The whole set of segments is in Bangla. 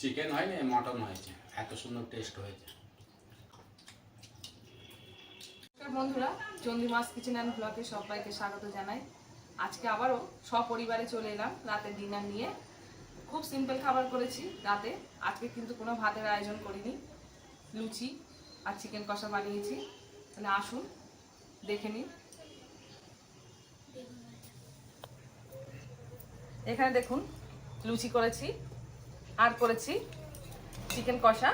চিকেন হয়নি, মটন হয়েছে। এত সুন্দর টেস্ট হয়েছে। বন্ধুরা, চন্ডী মাস কিচেন অ্যান্ড ব্লগে সবাইকে স্বাগত জানাই। আজকে আবারও সপরিবারে চলে এলাম রাতের ডিনার নিয়ে। খুব সিম্পল খাবার করেছি রাতে, আজকে কিন্তু কোনো ভাতের আয়োজন করিনি। লুচি আর চিকেন কষা বানিয়েছি। তাহলে আসুন, দেখে নিন। এখানে দেখুন, লুচি করেছি। আর করেছি চিকেন কষা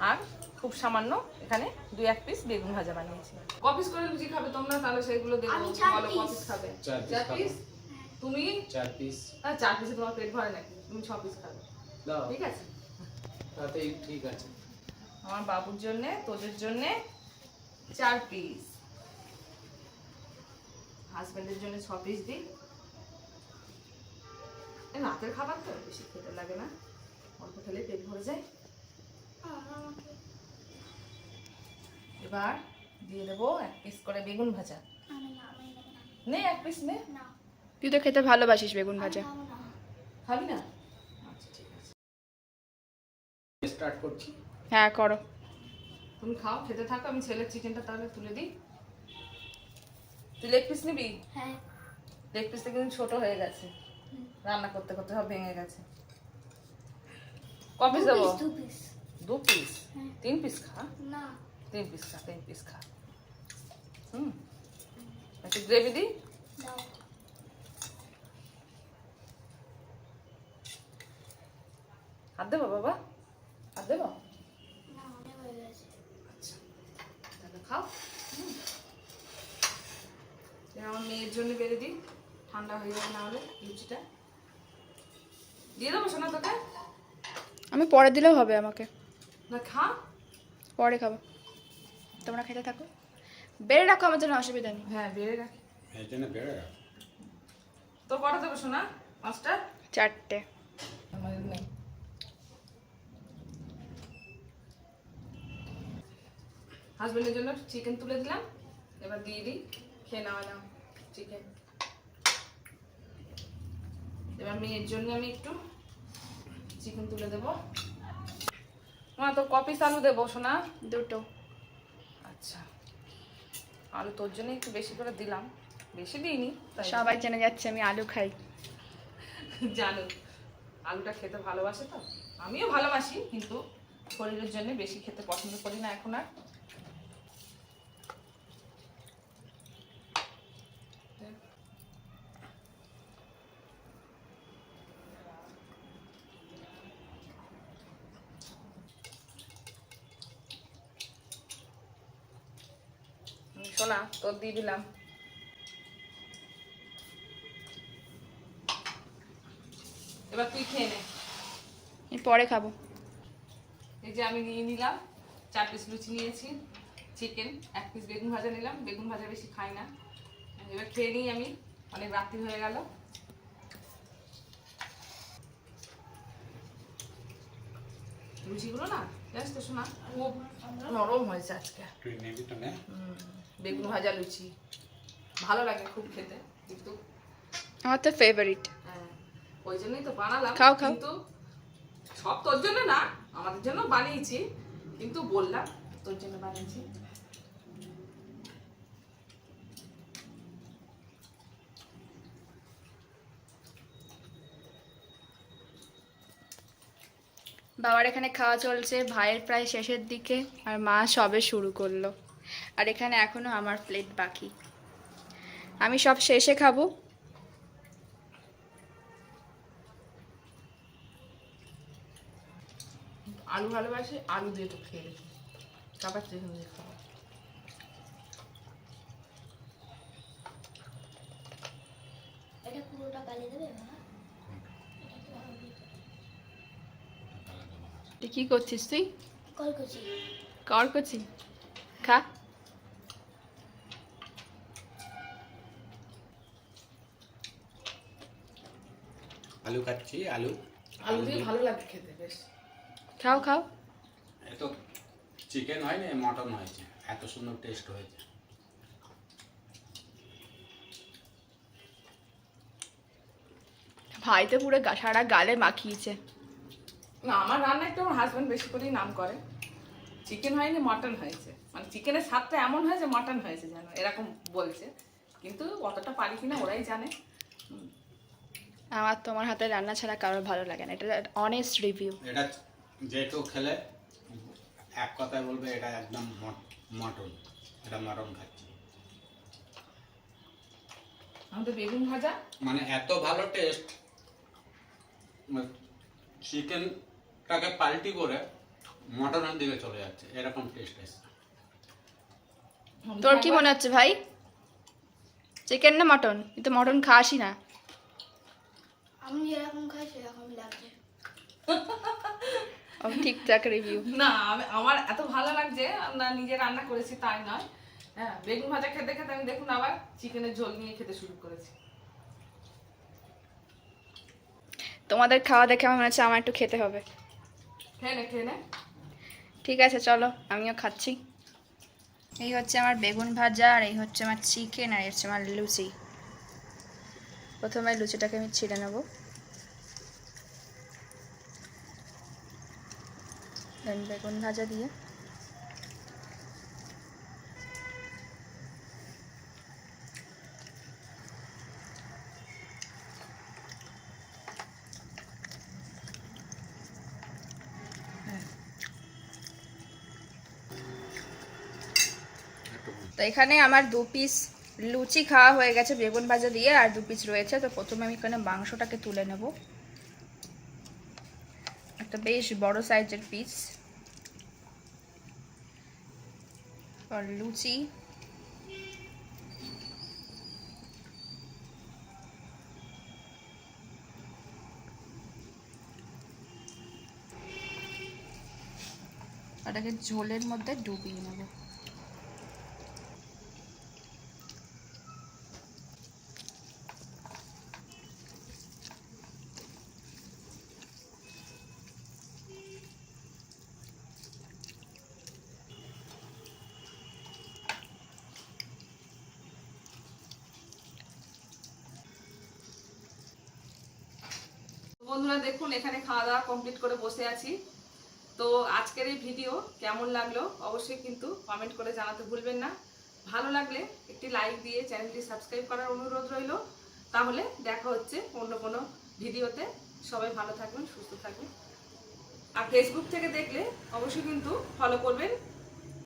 আর খুব সামান্য এখানে দুই এক পিস বেগুন ভাজা বানিয়েছি। ক পিস করে লুচি খাবে তোমরা? তাহলে সেগুলো দেবো ভালো চার বলো ক piece। পিস খাবে। চার। পিস তুমি? চার পিস আহ, চার পিসে তোমার পেট ভরে নাকি? তুমি ছ পিস খাবে। দাও। ঠিক আছে? তাতেই ঠিক আছে। আমার বাবুর জন্য তোদের জন্য চার পিস হাজবেন্ডের জন্য ছ পিস দিই। রাতের খাবার তো বেশি খেতে লাগে না। অল্প খেলে পেট ভরে যায়। এবার দিয়ে দেবো এক পিস করে বেগুন ভাজা। নে এক পিস নে। তুই তো খেতে ভালোবাসিস বেগুন ভাজা। খাবি না। আচ্ছা ঠিক আছে। স্টার্ট করছি। হ্যাঁ করো। তুমি খাও খেতে থাকো। আমি ছেলের চিকেনটা তাহলে তুলে দিই। তুই লেগ পিস নিবি? হ্যাঁ। লেগ পিসটা কিন্তু ছোট হয়ে গেছে। রান্না করতে করতে সব ভেঙে গেছে। ক পিস দেবো? দু পিস দু পিস হ্যাঁ। তিন পিস খা? না। তিন পিস খা তিন পিস খা। হুম। একটু গ্রেভি দিই? দাও। হাত দেবো বাবা? হাত দেবো? না অনেক গেছে। আচ্ছা তাহলে খাও। আমার মেয়ের জন্য বেড়ে দিই। ঠান্ডা হয়ে যাবে না হলে লুচিটা। দিয়ে দেবো সোনা তোকে? আমি পরে দিলেও হবে আমাকে। না খা। পরে খাব। তোমরা খেতে থাকো। বেড়ে রাখো আমার জন্য অসুবিধা নেই। হ্যাঁ বেড়ে রাখি। এই জন্য বেড়ে রাখ। তোর কটা দেবো সোনা? পাঁচটা? চারটে। আমাদের নেই হাজবেন্ডের জন্য চিকেন তুলে দিলাম। এবার দিয়ে দিই। খেয়ে নেওয়া নাও চিকেন এবার মেয়ের জন্য আমি একটু চিকেন তুলে দেবো। মা তো কপিস আলু দেবো সোনা? দুটো। আচ্ছা। আলু তোর জন্য একটু বেশি করে দিলাম। বেশি দিইনি সবাই জেনে যাচ্ছে আমি আলু খাই। জানো আলুটা খেতে ভালোবাসে তো? আমিও ভালোবাসি কিন্তু শরীরের জন্য বেশি খেতে পছন্দ করি না এখন আর। শোনা তোর দিয়ে দিলাম। এবার তুই খেয়ে নে। পরে খাব। এই যে আমি নিয়ে নিলাম চার পিস লুচি নিয়েছি চিকেন এক পিস বেগুন ভাজা নিলাম বেগুন ভাজা বেশি খাই না। এবার খেয়ে নিই আমি অনেক রাত্রি হয়ে গেল। লুচিগুলো না জানিস তো শোনা খুব নরম হয়েছে আজকে। তুই নিবি তো নে। হুম, বেগুন ভাজা লুচি। ভালো লাগে খুব খেতে কিন্তু আমার তো ফেভারিট হ্যাঁ, ওই জন্যই তো বানালাম খাও, খাও। কিন্তু সব তোর জন্য না আমাদের জন্য বানিয়েছি কিন্তু বললাম তোর জন্য বানিয়েছি। বাবার এখানে খাওয়া চলছে ভাইয়ের প্রায় শেষের দিকে আর মা সবে শুরু করল। আর এখানে এখনও আমার প্লেট বাকি। আমি সব শেষে খাব। আলু ভালোবাসি আলু দিয়ে তো খেয়ে দেখি তারপর চিকেন দিয়ে খাব। এটা পুরোটা গালি দেবে কি করছিস তুই কল করছি কর করছি খা আলু খাচ্ছি আলু। আলু দিয়ে ভালো লাগে খেতে বেশ। খাও খাও। এ তো চিকেন হয়নি মটন হয়েছে। এত সুন্দর টেস্ট হয়েছে। ভাই তো পুরো সারা গালে মাখিয়েছে। না আমার রান্না একটু আমার হাজব্যান্ড বেশি করেই নাম করে। চিকেন হয়নি মটন হয়েছে। মানে চিকেনের স্বাদটা এমন হয় যে মটন হয়েছে যেন এরকম বলছে। কিন্তু অতটা পারি কিনা ওরাই জানে। আমার তোমার হাতে রান্না ছাড়া কারোর ভালো লাগে না। এটা অনেস্ট রিভিউ এটা যে কেউ খেলে এক কথায় বলবে এটা একদম মটন। এটা মটন খাচ্ছি। আমাদের বেগুন ভাজা। মানে এত ভালো টেস্ট চিকেনটাকে পাল্টি করে মটনের দিকে চলে যাচ্ছে। এরকম টেস্ট এসছে। তোর কি মনে হচ্ছে ভাই? চিকেন না মটন? তুই তো মটন খাসই না। আমি যেরকম খাই সেরকম লাগছে ও ঠিকঠাক রিভিউ না আমি আমার এত ভালো লাগছে আমরা নিজে রান্না করেছি তাই নয়। হ্যাঁ বেগুন ভাজা খেতে খেতে আমি দেখুন আবার চিকেনের ঝোল নিয়ে খেতে শুরু করেছি। তোমাদের খাওয়া দেখে আমার মনে হচ্ছে আমার একটু খেতে হবে। খেয়ে নে খেয়ে নে। ঠিক আছে চলো আমিও খাচ্ছি। এই হচ্ছে আমার বেগুন ভাজা আর এই হচ্ছে আমার চিকেন আর এই হচ্ছে আমার লুচি। প্রথমে লুচিটাকে আমি ছিঁড়ে নেব। দেন বেগুন ভাজা দিয়ে। তো এখানে আমার দু পিস লুচি খাওয়া হয়ে গেছে বেগুন ভাজা দিয়ে, আর দু পিস রয়েছে। তো প্রথমে আমি এখানে মাংসটাকে তুলে নেব। একটা বেশ বড় সাইজের পিস আর লুচি। ওটাকে ঝোলের মধ্যে ডুবিয়ে নেব। বন্ধুরা দেখুন, এখানে খাওয়া দাওয়া কমপ্লিট করে বসে আছি। তো আজকের এই ভিডিও কেমন লাগল অবশ্যই কিন্তু কমেন্ট করে জানাতে ভুলবেন না। ভালো লাগলে একটি লাইক দিয়ে চ্যানেলটি সাবস্ক্রাইব করার অনুরোধ রইল। তাহলে দেখা হচ্ছে অন্য কোনো ভিডিওতে সবাই ভালো থাকবেন, সুস্থ থাকবেন। আর ফেসবুক থেকে দেখলে অবশ্যই কিন্তু ফলো করবেন।